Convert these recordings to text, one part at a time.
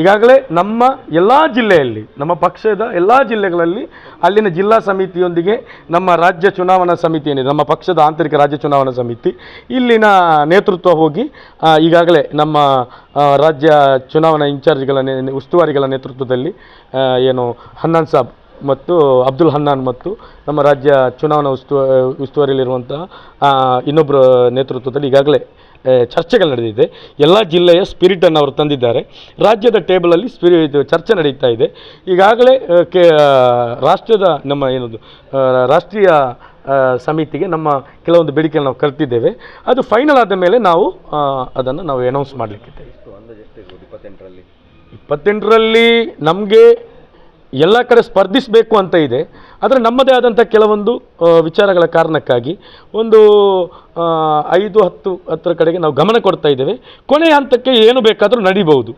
ಈಗಾಗಲೇ ನಮ್ಮ ಎಲ್ಲ ಜಿಲ್ಲೆಯಲ್ಲಿ, ನಮ್ಮ ಪಕ್ಷದ ಎಲ್ಲ ಜಿಲ್ಲೆಗಳಲ್ಲಿ ಅಲ್ಲಿನ ಜಿಲ್ಲಾ ಸಮಿತಿಯೊಂದಿಗೆ ನಮ್ಮ ರಾಜ್ಯ ಚುನಾವಣಾ ಸಮಿತಿ ಏನಿದೆ, ನಮ್ಮ ಪಕ್ಷದ ಆಂತರಿಕ ರಾಜ್ಯ ಚುನಾವಣಾ ಸಮಿತಿ ಇಲ್ಲಿನ ನೇತೃತ್ವ ಹೋಗಿ ಈಗಾಗಲೇ ನಮ್ಮ ರಾಜ್ಯ ಚುನಾವಣಾ ಇನ್ಚಾರ್ಜ್ಗಳ ಉಸ್ತುವಾರಿಗಳ ನೇತೃತ್ವದಲ್ಲಿ ಏನು ಹನ್ನಾನ್ ಸಾಬ್ ಮತ್ತು ಅಬ್ದುಲ್ ಹನ್ನಾನ್ ಮತ್ತು ನಮ್ಮ ರಾಜ್ಯ ಚುನಾವಣಾ ಉಸ್ತುವ, ಉಸ್ತುವಾರಿಯಲ್ಲಿರುವಂತಹ ಇನ್ನೊಬ್ಬರ ನೇತೃತ್ವದಲ್ಲಿ ಈಗಾಗಲೇ ಚರ್ಚೆಗಳು ನಡೆದಿದೆ. ಎಲ್ಲ ಜಿಲ್ಲೆಯ ಸ್ಪಿರಿಟನ್ನು ಅವರು ತಂದಿದ್ದಾರೆ. ರಾಜ್ಯದ ಟೇಬಲಲ್ಲಿ ಸ್ಪಿರಿ ಚರ್ಚೆ ನಡೀತಾ ಇದೆ. ಈಗಾಗಲೇ ಕೆ ರಾಷ್ಟ್ರದ ನಮ್ಮ ಏನದು ರಾಷ್ಟ್ರೀಯ ಸಮಿತಿಗೆ ನಮ್ಮ ಕೆಲವೊಂದು ಬೇಡಿಕೆಯನ್ನು ನಾವು ಕರೆತಿದ್ದೇವೆ ಅದು ಫೈನಲ್ ಆದ ಮೇಲೆ ನಾವು ಅದನ್ನು ನಾವು ಅನೌನ್ಸ್ ಮಾಡಲಿಕ್ಕಿದ್ದೇವೆ ಇಪ್ಪತ್ತೆಂಟರಲ್ಲಿ? ಇಪ್ಪತ್ತೆಂಟರಲ್ಲಿ ನಮಗೆ ಎಲ್ಲ ಕಡೆ ಸ್ಪರ್ಧಿಸಬೇಕು ಅಂತ ಇದೆ. ಆದರೆ ನಮ್ಮದೇ ಆದಂಥ ಕೆಲವೊಂದು ವಿಚಾರಗಳ ಕಾರಣಕ್ಕಾಗಿ ಒಂದು ಐದು ಹತ್ತು ಹತ್ತರ ಕಡೆಗೆ ನಾವು ಗಮನ ಕೊಡ್ತಾ ಇದ್ದೇವೆ. ಕೊನೆಯ ಹಂತಕ್ಕೆ ಏನು ಬೇಕಾದರೂ ನಡೀಬಹುದು.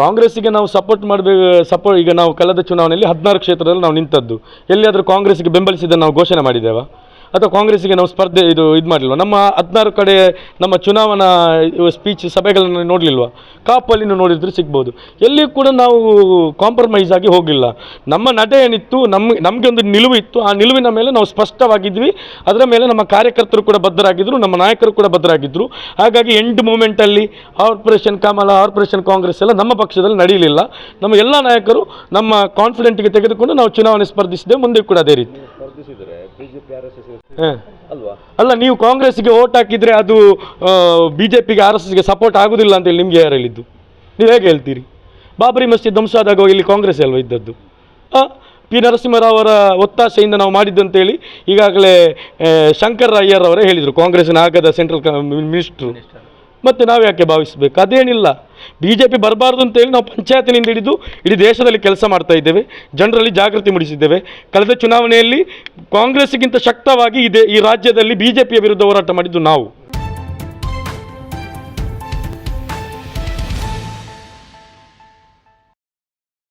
ಕಾಂಗ್ರೆಸ್ಸಿಗೆ ನಾವು ಸಪೋರ್ಟ್ ಮಾಡಬೇಕು ಸಪೋರ್ಟ್ ಈಗ ನಾವು ಕಳೆದ ಚುನಾವಣೆಯಲ್ಲಿ ಹದಿನಾರು ಕ್ಷೇತ್ರದಲ್ಲಿ ನಾವು ನಿಂತದ್ದು. ಎಲ್ಲಿಯಾದರೂ ಕಾಂಗ್ರೆಸ್ಗೆ ಬೆಂಬಲಿಸಿದ ನಾವು ಘೋಷಣೆ ಮಾಡಿದ್ದೇವಾ? ಅಥವಾ ಕಾಂಗ್ರೆಸ್ಸಿಗೆ ನಾವು ಸ್ಪರ್ಧೆ ಇದು ಇದು ಮಾಡಲಿಲ್ವ? ನಮ್ಮ ಹದಿನಾರು ಕಡೆ ನಮ್ಮ ಚುನಾವಣಾ ಸ್ಪೀಚ್ ಸಭೆಗಳನ್ನು ನೋಡಲಿಲ್ವ? ಕಾಪಲ್ಲಿ ನೀವು ನೋಡಿದ್ರೆ ಸಿಗ್ಬೋದು. ಎಲ್ಲಿಯೂ ಕೂಡ ನಾವು ಕಾಂಪ್ರಮೈಸ್ ಆಗಿ ಹೋಗಿಲ್ಲ. ನಮ್ಮ ನಡೆ ಏನಿತ್ತು ನಮ್ಮ ನಮಗೆ ಒಂದು ನಿಲುವು ಇತ್ತು. ಆ ನಿಲುವಿನ ಮೇಲೆ ನಾವು ಸ್ಪಷ್ಟವಾಗಿದ್ವಿ. ಅದರ ಮೇಲೆ ನಮ್ಮ ಕಾರ್ಯಕರ್ತರು ಕೂಡ ಬದ್ಧರಾಗಿದ್ದರು ನಮ್ಮ ನಾಯಕರು ಕೂಡ ಬದ್ಧರಾಗಿದ್ದರು ಹಾಗಾಗಿ ಎಂಡ್ ಮೂಮೆಂಟಲ್ಲಿ ಆಪರೇಷನ್ ಕಮಲ ಆಪರೇಷನ್ ಕಾಂಗ್ರೆಸ್ ಎಲ್ಲ ನಮ್ಮ ಪಕ್ಷದಲ್ಲಿ ನಡೆಯಲಿಲ್ಲ ನಮ್ಮ ಎಲ್ಲ ನಾಯಕರು ನಮ್ಮ ಕಾನ್ಫಿಡೆಂಟ್ಗೆ ತೆಗೆದುಕೊಂಡು ನಾವು ಚುನಾವಣೆ ಸ್ಪರ್ಧಿಸಿದೆ. ಮುಂದೆ ಕೂಡ ಅದೇ ರೀತಿ. ಸ್ಪರ್ಧಿಸಿದರೆ ಬಿಜೆಪಿ ಆರ್ ಎಸ್ ಅಲ್ವಾ? ಅಲ್ಲ ನೀವು ಕಾಂಗ್ರೆಸ್ಗೆ ಓಟ್ ಹಾಕಿದ್ರೆ ಅದು ಬಿಜೆಪಿಗೆ ಆರ್ ಎಸ್ ಎಸ್ಗೆ ಸಪೋರ್ಟ್ ಆಗೋದಿಲ್ಲ ಅಂತೇಳಿ ನಿಮಗೆ ಯಾರು ಹೇಳಿದ್ದು ನೀವು ಹೇಗೆ ಹೇಳ್ತೀರಿ? ಬಾಬರಿ ಮಸ್ಜಿದ್ ಧ್ವಂಸ ಆದಾಗ ಇಲ್ಲಿ ಕಾಂಗ್ರೆಸ್ ಅಲ್ವಾ ಇದ್ದದ್ದು? ಪಿ ನರಸಿಂಹರಾವ್ ಅವರ ಒತ್ತಾಸೆಯಿಂದ ನಾವು ಮಾಡಿದ್ದಂತೇಳಿ ಈಗಾಗಲೇ ಶಂಕರ್ ಅಯ್ಯರ್ ಅವರೇ ಹೇಳಿದರು ಕಾಂಗ್ರೆಸ್ನ ಆಗದ ಸೆಂಟ್ರಲ್ ಮಿನಿಸ್ಟ್ರು. ಮತ್ತು ನಾವು ಯಾಕೆ ಭಾವಿಸಬೇಕು? ಅದೇನಿಲ್ಲ. ಬಿ ಜೆ ಪಿ ಬರಬಾರ್ದು ಅಂತೇಳಿ ನಾವು ಪಂಚಾಯತಿನಿಂದ ಹಿಡಿದು ಇಡೀ ದೇಶದಲ್ಲಿ ಕೆಲಸ ಮಾಡ್ತಾ ಇದ್ದೇವೆ. ಜನರಲ್ಲಿ ಜಾಗೃತಿ ಮೂಡಿಸಿದ್ದೇವೆ. ಕಳೆದ ಚುನಾವಣೆಯಲ್ಲಿ ಕಾಂಗ್ರೆಸ್ಗಿಂತ ಶಕ್ತವಾಗಿ ಇದೆ ಈ ರಾಜ್ಯದಲ್ಲಿ ಬಿ ಜೆ ಪಿಯ ವಿರುದ್ಧ ಹೋರಾಟ ಮಾಡಿದ್ದು ನಾವು.